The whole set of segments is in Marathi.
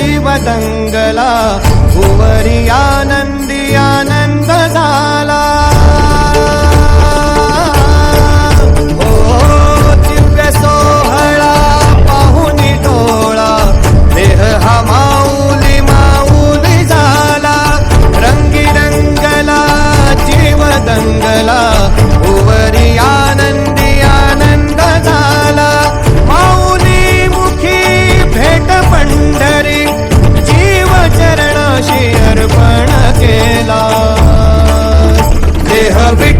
जीव दंगला भुवरी आनंदी आनंद झाला Rico.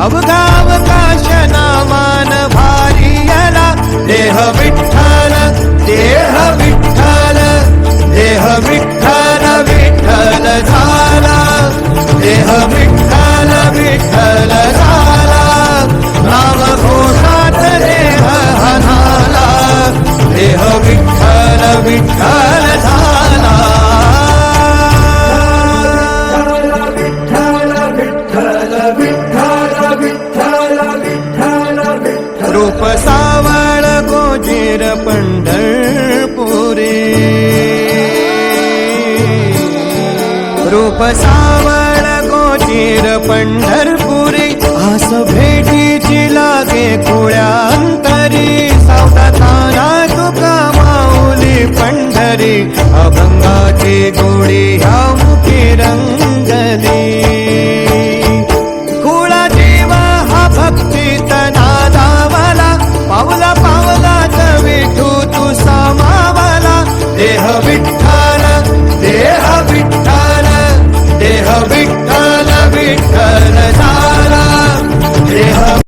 हलावियला अवघावकाश नामान भारियला देह विठ्ठल देह विठ्ठल देह विठ्ठल विठ्ठल झाला देह बाप सावळ गोजेर पंढरपुरे. रूप सावळ गोजेर पंढरपुरे. आस भेटीची लागे कुळ्यांतरी. सावताना तुका माऊली पंढरी. अभंगाची गोडी ह्या